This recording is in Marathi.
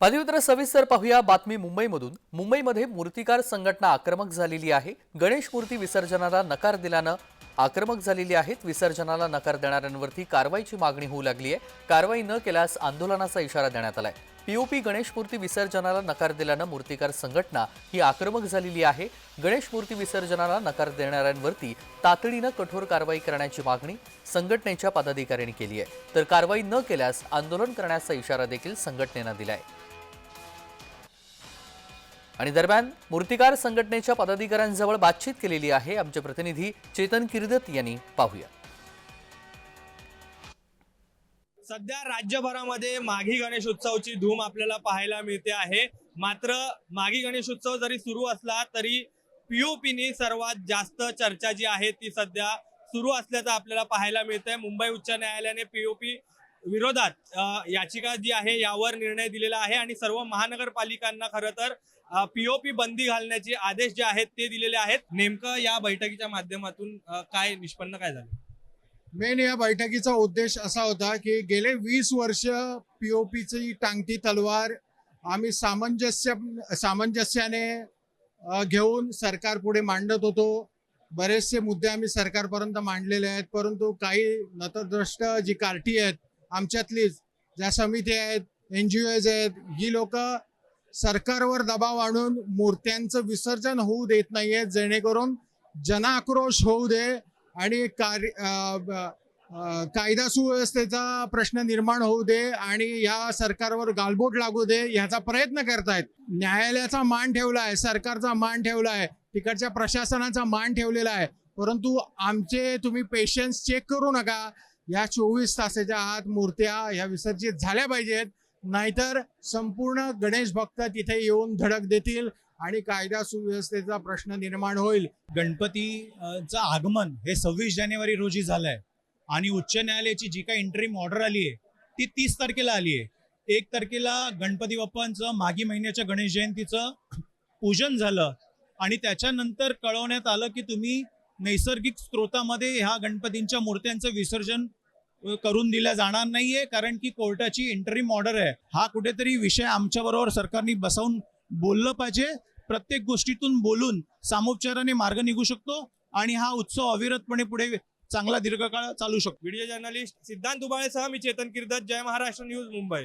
पदव्युत्तर सविस्तर पाहूया बातमी मुंबईमधून. मुंबईमध्ये मूर्तिकार संघटना आक्रमक झालेली आहे. गणेश मूर्ती विसर्जनाला नकार दिल्यानं आक्रमक झालेली आहेत. विसर्जनाला नकार देणाऱ्यांवरती कारवाईची मागणी होऊ लागली आहे. कारवाई न केल्यास आंदोलनाचा इशारा देण्यात आलाय. पीओपी गणेश मूर्ती विसर्जनाला नकार दिल्यानं मूर्तिकार संघटना ही आक्रमक झालेली आहे. गणेश मूर्ती विसर्जनाला नकार देणाऱ्यांवरती तातडीनं कठोर कारवाई करण्याची मागणी संघटनेच्या पदाधिकाऱ्यांनी केली आहे. तर कारवाई न केल्यास आंदोलन करण्याचा इशारा देखील संघटनेनं दिलाय. आणि दरम्यान मूर्तिकार संघटनेच्या पदाधिकाऱ्यांजवळ बातचीत केलेली आहे. आमचे प्रतिनिधी चेतन किर्दत यांनी पाहूया. सध्या राज्यभरामध्ये माघी गणेश उत्सवची धूम आपल्याला पाहायला मिळते आहे. मात्र माघी गणेश उत्सव जरी सुरू असला तरी पीओपीनी सर्वात जास्त चर्चा जी आहे ती सध्या सुरू असल्याचं आपल्याला पाहायला मिळतंय. मुंबई उच्च न्यायालयाने पीओपी विरोधात याचिका जी आहे यावर निर्णय दिलेला आहे आणि सर्व महानगरपालिकांना खरं तर पीओपी बंदी घालण्याचे आदेश जे आहेत ते दिलेले आहेत. नेमकं या बैठकीच्या माध्यमातून काय निष्पन्न काय झालं? मेन या बैठकीचा उद्देश असा होता की गेले वीस वर्ष पीओपीची टांगती तलवार आम्ही सामंजस्य सामंजस्याने घेऊन सरकार पुढे मांडत होतो. बरेचसे मुद्दे आम्ही सरकारपर्यंत मांडलेले आहेत परंतु काही नतद्रष्ट जी कार्टी आहेत आमच्यातलीच ज्या समिती आहेत एन जी ओज आहेत ही लोक सरकारवर दबाव आणून मूर्त्यांचं विसर्जन होऊ देत नाहीयेत जेणेकरून जनाक्रोश होऊ दे आणि कार्य कायदा सुव्यवस्थेचा प्रश्न निर्माण होऊ दे आणि या सरकारवर गालबोट लागू दे ह्याचा प्रयत्न करतायत. न्यायालयाचा मान ठेवला आहे सरकारचा मान ठेवला आहे तिकडच्या प्रशासनाचा मान ठेवलेला आहे. परंतु आमचे तुम्ही पेशन्स चेक करू नका. या चोवीस तासाच्या आत मूर्त्या ह्या विसर्जित झाल्या पाहिजेत. नाहीतर संपूर्ण गणेश भक्त तिथे येऊन धडक देतील आणि कायदा सुव्यवस्थेचा प्रश्न निर्माण होईल. गणपतीचं आगमन हे सव्वीस जानेवारी रोजी झालंय. आणि उच्च न्यायालयाची जी काही इंटरिम ऑर्डर आली आहे ती तीस तारखेला आली आहे. एक तारखेला गणपती बाप्पांचं मागी महिन्याच्या गणेश जयंतीचं पूजन झालं. आणि त्याच्यानंतर कळवण्यात आलं की तुम्ही नैसर्गिक स्त्रोतामध्ये ह्या गणपतींच्या मूर्त्यांचं विसर्जन करून दिल्या जाणार नाहीये कारण की कोर्टाची इंटरिम ऑर्डर आहे. हा कुठेतरी विषय आमच्याबरोबर सरकारने बसवून बोललं पाहिजे. प्रत्येक गोष्टीतून बोलून सामोपचाराने मार्ग निघू शकतो आणि हा उत्सव अविरतपणे पुढे चांगला दीर्घकाळ चालू शकतो. व्हिडिओ जर्नलिस्ट सिद्धांत दुबाळेसह मी चेतन किर्दत. जय महाराष्ट्र न्यूज मुंबई.